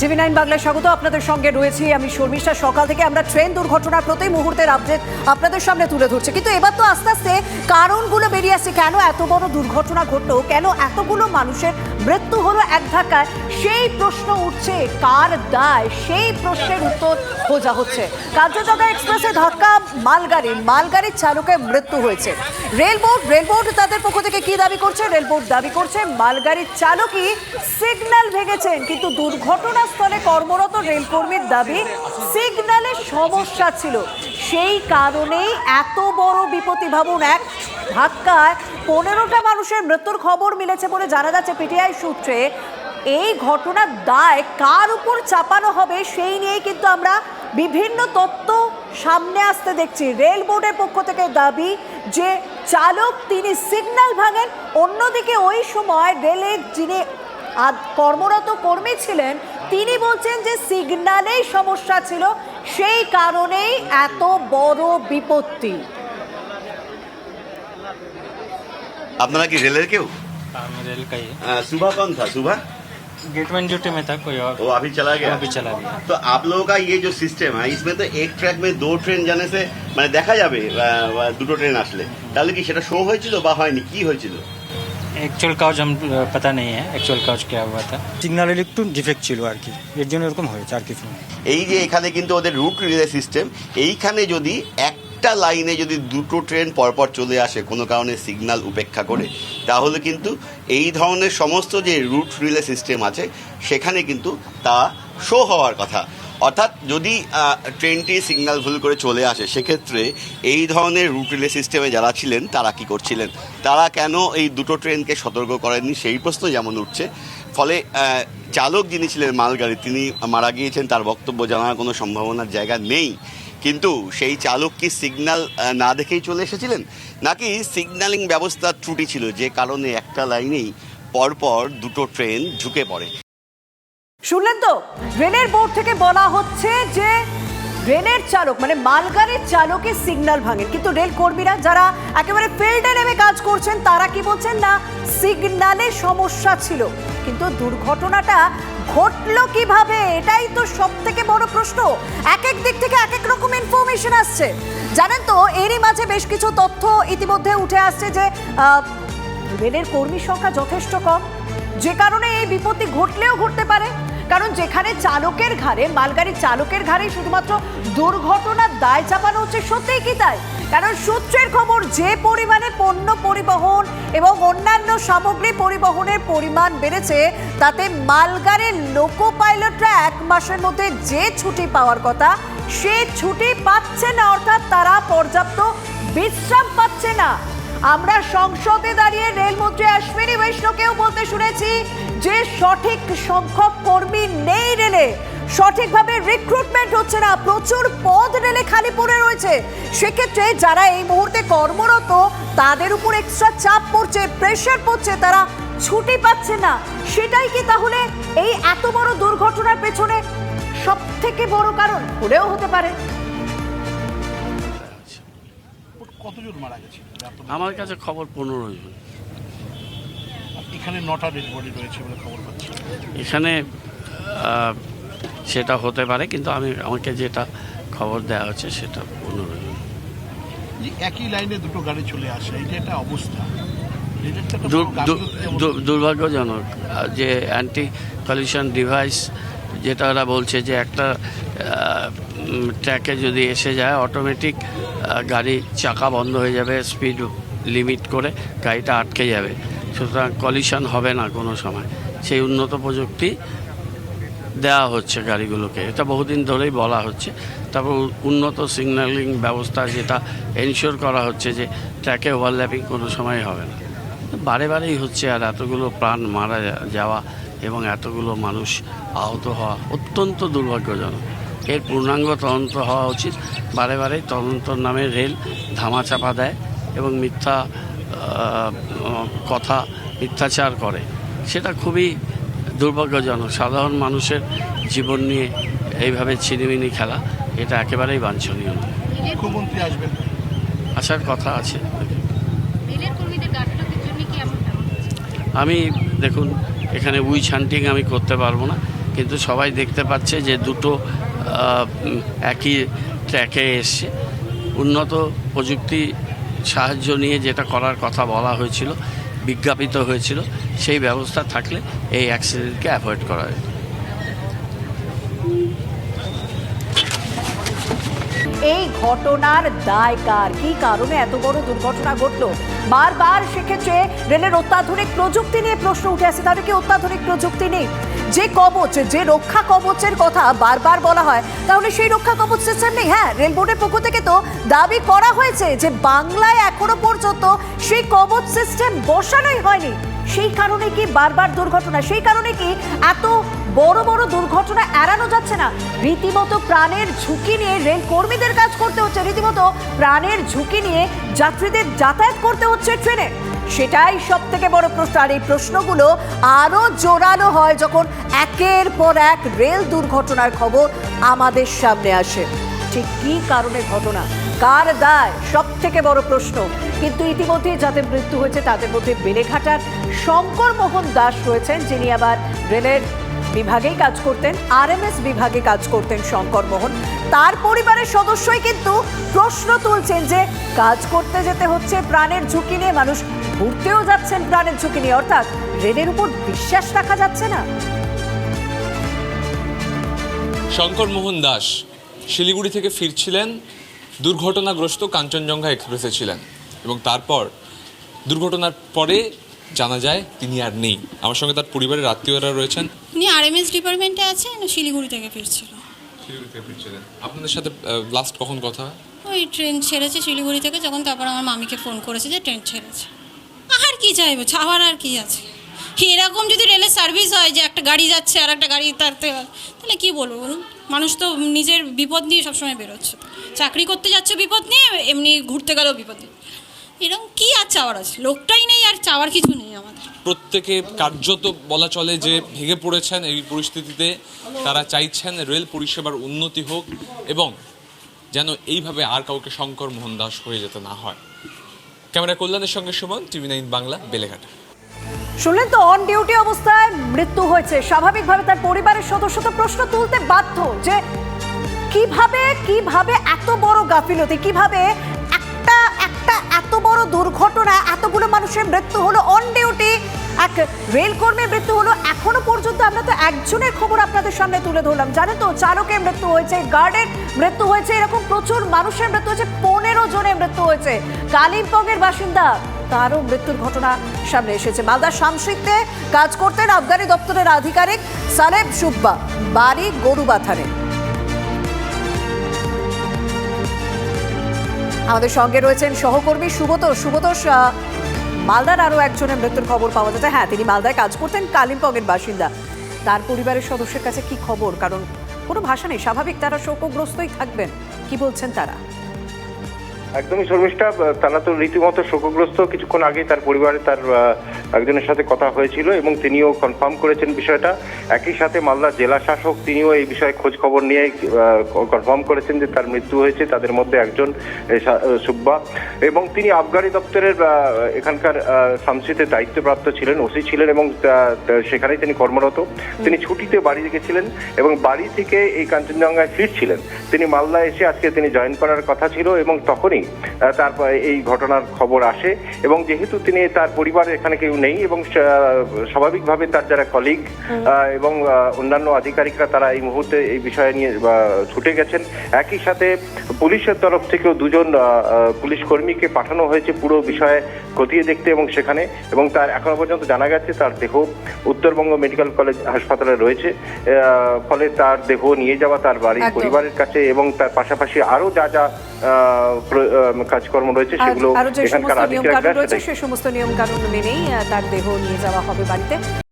TV nine বাংলায় স্বাগত। আপনাদের সঙ্গে রয়েছি আমি শর্মিষ্ঠা। সকাল থেকে আমরা ট্রেন দুর্ঘটনার প্রতি মুহূর্তের আপডেট আপনাদের সামনে তুলে ধরছি। কিন্তু এবার তো আস্তে আস্তে কারণগুলো বেরিয়ে আসছে। কেন এত বড় দুর্ঘটনা ঘটলো? কেন এতগুলো মানুষের মৃত্যু হলো এক ধাক্কায়? সেই প্রশ্ন উঠছে, কার দায়? সেই প্রশ্নের উত্তর খোঁজা হচ্ছে। কার্যজগা এক্সপ্রেসে ধাক্কা, মালগাড়ি। মালগাড়ির চালকের মৃত্যু হয়েছে। রেলবোর্ড রেলবোর্ড তাদের পক্ষ থেকে কি দাবি করছে? রেলবোর্ড দাবি করছে, মালগাড়ির চালকই সিগন্যাল ভেঙেছেন, কিন্তু দুর্ঘটনাস্থলে কর্মরত রেলকর্মীর দাবি সিগন্যালের সমস্যা ছিল। সেই কারণেই এত বড় বিপত্তি ভাবুন এক ধাক্কায় পনেরোটা মানুষের মৃত্যুর খবর মিলেছে বলে জানা যাচ্ছে পিটিআই সূত্রে। এই ঘটনার দায় কার উপর চাপানো হবে সেই নিয়ে কিন্তু আমরা বিভিন্ন তথ্য সামনে আসতে দেখছি। রেল বোর্ডের পক্ষ থেকে দাবি যে চালক তিনি সিগন্যাল ভাঙেন। অন্যদিকে ওই সময় রেলের যিনি কর্মরত কর্মী ছিলেন তিনি বলছেন যে সিগন্যালেই সমস্যা ছিল সেই কারণেই এত বড় বিপত্তি আপনারা কি रेलर क्यों हाँ मैं रेल का ही है आ, सुबह कौन था सुबह गेट वन ड्यूटी में था कोई और वो अभी चला गया अभी चला गया तो आप लोगों का ये जो सिस्टम है इसमें तो एक ट्रैक में दो ট্রেন জানে সে মানে দেখা যাবে আহ, আহ, দুটো ট্রেন আসলে তাহলে কি সেটা শো হয়েছিল বা হয়নি কি হয়েছিল एक्चुअल काउच हम अ, पता नहीं है एक्चुअल काउच क्या हुआ था সিগন্যালের একটু ডিফেক্ট ছিল আর কি এর জন্য এরকম হয়েছে আর কিছু না এই যে এখানে কিন্তু ওদের রুট রিলে সিস্টেম এইখানে যদি একটা লাইনে যদি দুটো ট্রেন পরপর চলে আসে কোনো কারণে সিগন্যাল উপেক্ষা করে তাহলে কিন্তু এই ধরনের সমস্ত যে রুট রিলে সিস্টেম আছে সেখানে কিন্তু তা শো হওয়ার কথা অর্থাৎ যদি ট্রেনটি সিগন্যাল ভুল করে চলে আসে, সেক্ষেত্রে এই ধরনের রুট রিলে সিস্টেমে যারা ছিলেন, তারা কি করছিলেন? তারা কেন এই দুটো ট্রেনকে সতর্ক করেননি? সেই প্রশ্ন যেমন উঠছে। ফলে চালক যিনি ছিলেন মালগাড়ি, তিনি মারা গিয়েছেন, তার বক্তব্য জানার কোনো সম্ভাবনার জায়গা নেই। কিন্তু সেই চালক কি সিগন্যাল না দেখেই চলে এসেছিলেন? নাকি সিগন্যালিং ব্যবস্থার ত্রুটি ছিল, যে কারণে একটা লাইনেই পরপর দুটো ট্রেন ঝুঁকে পড়ে? শুনলেন তো? রেলের বোর্ড থেকে বলা হচ্ছে যে রেলের চালক মানে মালগাড়ির চালকের সিগন্যাল ভাঙে কিন্তু রেল কর্মীরা যারা একেবারে ফিল্ডে নেমে কাজ করছেন, তারা কি বলছেন? না, সিগন্যালে সমস্যা ছিল। কিন্তু দুর্ঘটনাটা ঘটলো কীভাবে? এটাই তো সব থেকে বড় প্রশ্ন। এক এক দিক থেকে এক এক রকম ইনফরমেশন আসছে। জানেন তো, এরই মাঝে বেশ কিছু তথ্য ইতিমধ্যে উঠে আসছে যে রেলের কর্মী সংখ্যা যথেষ্ট কম। যে কারণে এই বিপত্তি ঘটলেও ঘটতে পারে। কারণ যেখানে চালকের ঘাড়ে, মালগাড়ির চালকের ঘাড়ে শুধুমাত্র দুর্ঘটনার দায় চাপানো হচ্ছে, সত্যিই কি তাই? কারণ সূত্রের খবর, যে পরিমাণে পণ্য পরিবহন এবং অন্যান্য সামগ্রী পরিবহনের পরিমাণ বেড়েছে, তাতে মালগাড়ির লোকো পাইলটরা এক মাসের মধ্যে যে ছুটি পাওয়ার কথা, সে ছুটি পাচ্ছে না, অর্থাৎ তারা পর্যাপ্ত বিশ্রাম পাচ্ছে না। আমরা সংসদে দাঁড়িয়ে রেলমন্ত্রী অশ্বিনী বৈষ্ণবকেও বলতে শুনেছি যে সঠিক সংখ্যক কর্মী নেই রেলে। সঠিকভাবে রিক্রুটমেন্ট হচ্ছে না, প্রচুর পদ রেলে খালি পড়ে রয়েছে। সেক্ষেত্রে যারা এই মুহূর্তে কর্মরত, তাদের উপর এক্সট্রা চাপ পড়ছে প্রেশার পড়ছে, তারা ছুটি পাচ্ছে না। সেটাই কি তাহলে এই এত বড় দুর্ঘটনার পেছনে সব থেকে বড় কারণ? হলেও হতে পারে। কতজন মারা গেছে আমার কাছে খবর পনেরো জন। এখানে নটা ডেড বডি রয়েছে বলে খবর পাচ্ছি। এখানে সেটা হতে পারে কিন্তু আমি আমাকে যেটা খবর দেওয়া হচ্ছে সেটা পনেরো জন। একই লাইনে দুটো গাড়ি চলে আসে এইটা একটা অবস্থা। এটা একটা অবস্থা। দুর্ভাগ্যজনক যে অ্যান্টি কলিউশন ডিভাইস যেটা ওরা বলছে যে একটা ট্র্যাকে যদি এসে যায় অটোমেটিক গাড়ি চাকা বন্ধ হয়ে যাবে স্পিড লিমিট করে গাড়িটা আটকে যাবে। সুতরাং কলিশন হবে না কোনো সময়। সেই উন্নত প্রযুক্তি দেওয়া হচ্ছে গাড়িগুলোকে। এটা বহুদিন ধরেই বলা হচ্ছে। তারপর উন্নত সিগন্যালিং ব্যবস্থা যেটা এনশিওর করা হচ্ছে যে ট্র্যাকে ওভারল্যাপিং কোনো সময় হবে না। বারে বারেই হচ্ছে আর এতগুলো প্রাণ মারা যাওয়া এবং এতগুলো মানুষ আহত হওয়া অত্যন্ত দুর্ভাগ্যজনক। এর পূর্ণাঙ্গ তদন্ত হওয়া উচিত। বারে বারে তদন্তর নামে রেল ধামাচাপা দেয় এবং মিথ্যা কথা মিথ্যাচার করে। সেটা খুবই দুর্ভাগ্যজনক। সাধারণ মানুষের জীবন নিয়ে এইভাবে ছিনিমিনি খেলা এটা একেবারেই বাঞ্ছনীয় নয়। মুখ্যমন্ত্রী আসবেন। আসার কথা আছে। রেলের কর্মীদের গাফিলতির জন্য কি এমন এমন হচ্ছে? আমি দেখুন এখানে উইচ হান্টিং আমি করতে পারব না কিন্তু সবাই দেখতে পাচ্ছে যে দুটো একই ট্র্যাকে এসছে উন্নত প্রযুক্তি সাহায্য নিয়ে যেটা করার কথা বলা হয়েছিল, বিজ্ঞাপিত হয়েছিল, সেই ব্যবস্থা থাকলে এই অ্যাক্সিডেন্টকে অ্যাভয়েড করা যায় এই ঘটনার দায় কার? কি কারণে এত বড় দুর্ঘটনা ঘটলো? বারবার সেক্ষেত্রে রেলের অত্যাধুনিক প্রযুক্তি নিয়ে প্রশ্ন উঠে আসে তাদের কি অত্যাধুনিক প্রযুক্তি নেই? যে কবচ, যে রক্ষা কবচের কথা বারবার বলা হয়, তাহলে সেই রক্ষা কবচ সিস্টেম নেই? হ্যাঁ রেল বোর্ডের পক্ষ থেকে তো দাবি করা হয়েছে যে বাংলায় এখনও পর্যন্ত সেই কবচ সিস্টেম বসানোই হয়নি। সেই কারণে কি বারবার দুর্ঘটনা? সেই কারণে কি এত বড় বড় দুর্ঘটনা এড়ানো যাচ্ছে না? রীতিমতো প্রাণের ঝুঁকি নিয়ে রেল কর্মীদের কাজ করতে হচ্ছে। রীতিমতো প্রাণের ঝুঁকি নিয়ে যাত্রীদের যাতায়াত করতে হচ্ছে ট্রেনে। সেটাই সব থেকে বড় প্রশ্ন। আর এই প্রশ্নগুলো আরও জোরালো হয় যখন একের পর এক রেল দুর্ঘটনার খবর আমাদের সামনে আসে। ঠিক কী কারণে ঘটনা? কার দায়? সব থেকে বড় প্রশ্ন। কিন্তু ইতিমধ্যে যাদের মৃত্যু হয়েছে, তাদের মধ্যে বেলেঘাটার শঙ্কর মোহন দাস রয়েছেন, যিনি আবার রেলের বিভাগেই কাজ করতেন, আরএমএস বিভাগে কাজ করতেন শঙ্কর মোহন। তার পরিবারের সদস্যই কিন্তু প্রশ্ন তুলছেন যে কাজ করতে যেতে হচ্ছে, প্রাণের ঝুঁকি নিয়ে মানুষ ঘুরতেও যাচ্ছেন প্রাণের ঝুঁকি নিয়ে, অর্থাৎ রেলের উপর বিশ্বাস রাখা যাচ্ছে না। শঙ্কর মোহন দাস শিলিগুড়ি থেকে ফিরছিলেন, দুর্ঘটনাগ্রস্ত কাঞ্চনজঙ্ঘা এক্সপ্রেসে ছিলেন। এবং তারপর দুর্ঘটনার পরে জানা যায় তিনি আর নেই। আমার সঙ্গে তার পরিবারের আত্মীয়রা রয়েছেন। উনি আরএমএস ডিপার্টমেন্টে আছে না শিলিগুড়ি থেকে ফিরছিল। আপনাদের সাথে লাস্ট কখন কথা? ওই ট্রেন ছেড়েছে শিলিগুড়ি থেকে যখন তারপর আমার মামিকে ফোন করেছে যে ট্রেন ছেড়েছে। আর কি চাইব? ছাওয়ার আর কি আছে? এরকম যদি রেলের সার্ভিস হয় যে একটা গাড়ি যাচ্ছে আর একটা গাড়ি তারতে হয় তাহলে কি বলব বলুন? মানুষ তো নিজের বিপদ নিয়ে সবসময় বেরোচ্ছে। চাকরি করতে যাচ্ছে বিপদ নিয়ে, এমনি ঘুরতে গেলেও বিপদ নিয়ে। এরকম কি আর চাওয়ার আছে? লোকটাই নেই আর চাওয়ার কিছু নেই আমাদের। প্রত্যেকে কার্যত বলা চলে যে ভেঙে পড়েছেন এই পরিস্থিতিতে। তারা চাইছেন রেল পরিষেবার উন্নতি হোক এবং যেন এইভাবে আর কাউকে শঙ্কর মোহন দাস হয়ে যেতে না হয়। ক্যামেরা কল্যাণের সঙ্গে সুমন, টিভি নাইন বাংলা, বেলেঘাটা। শুনলেন তো অন ডিউটি অবস্থায় মৃত্যু হয়েছে। স্বাভাবিকভাবে তার পরিবারের সদস্য তো প্রশ্ন তুলতে বাধ্য যে কীভাবে কীভাবে এত বড় গাফিলতি, কীভাবে একটা একটা এত বড় দুর্ঘটনা, এতগুলো মানুষের মৃত্যু হলো অন ডিউটি এক রেলকর্মীর মৃত্যু হলো এখনও পর্যন্ত। আমরা তো একজনের খবর আপনাদের সামনে তুলে ধরলাম। জানেন তো, চালকের মৃত্যু হয়েছে, গার্ডের মৃত্যু হয়েছে, এরকম প্রচুর মানুষের মৃত্যু হয়েছে, পনেরো জনের মৃত্যু হয়েছে। কালিম্পংয়ের বাসিন্দা তারও মৃত্যুর ঘটনা সামনে এসেছে। মালদার শামসিকতে কাজ করতেন আবগারি দপ্তরের আধিকারিক সালেব সুব্বা। বাড়ি গরুবাথারে। আমাদের সঙ্গে রয়েছেন সহকর্মী সুব্রত আহ, মালদার আরও একজনের মৃত্যুর খবর পাওয়া যাচ্ছে। হ্যাঁ তিনি মালদায় কাজ করতেন কালিম্পংয়ের বাসিন্দা। তার পরিবারের সদস্যের কাছে কি খবর? কারণ কোনো ভাষা নেই স্বাভাবিক তারা শোকগ্রস্তই থাকবেন। কি বলছেন তারা? একদমই শর্মিষ্ঠা তারা তো রীতিমতো শোকগ্রস্ত। কিছুক্ষণ আগে তার পরিবারে তার একজনের সাথে কথা হয়েছিল এবং তিনিও কনফার্ম করেছেন বিষয়টা। একই সাথে মালদা জেলা শাসক তিনিও এই বিষয়ে খোঁজ খবর নিয়ে কনফার্ম করেছেন যে তার মৃত্যু হয়েছে। তাদের মধ্যে একজন সুব্বা। এবং তিনি আবগারি দপ্তরের এখানকার সংসিতে দায়িত্বপ্রাপ্ত ছিলেন ওসি ছিলেন এবং সেখানেই তিনি কর্মরত। তিনি ছুটিতে বাড়ি গেছিলেন এবং বাড়ি থেকে এই কাঞ্চনজঙ্ঘায় ফিরছিলেন। তিনি মালদা এসে আজকে তিনি জয়েন করার কথা ছিল এবং তখনই তার এই ঘটনার খবর আসে এবং যেহেতু তিনি তার পরিবারে এখানে কেউ নেই এবং স্বাভাবিকভাবে তার যারা কলিগ এবং অন্যান্য আধিকারিকরা তারা এই মুহূর্তে এই বিষয় নিয়ে ছুটে গেছেন। একই সাথে পুলিশের তরফ থেকেও দুজন পুলিশ পুলিশ কর্মীকে পাঠানো হয়েছে পুরো বিষয়ে খতিয়ে দেখতে এবং সেখানে এবং তার এখনও পর্যন্ত জানা গেছে তার দেহ উত্তরবঙ্গ মেডিকেল কলেজ হাসপাতালে রয়েছে। ফলে তার দেহ নিয়ে যাওয়া তার বাড়ির পরিবারের কাছে এবং তার পাশাপাশি আরও যা যা কাজকর্ম রয়েছে সেগুলো এখানকার আধিকারিকরা সে সমস্ত নিয়ম কানুন মেনেই তার দেহ নিয়ে যাওয়া হবে বাড়িতে।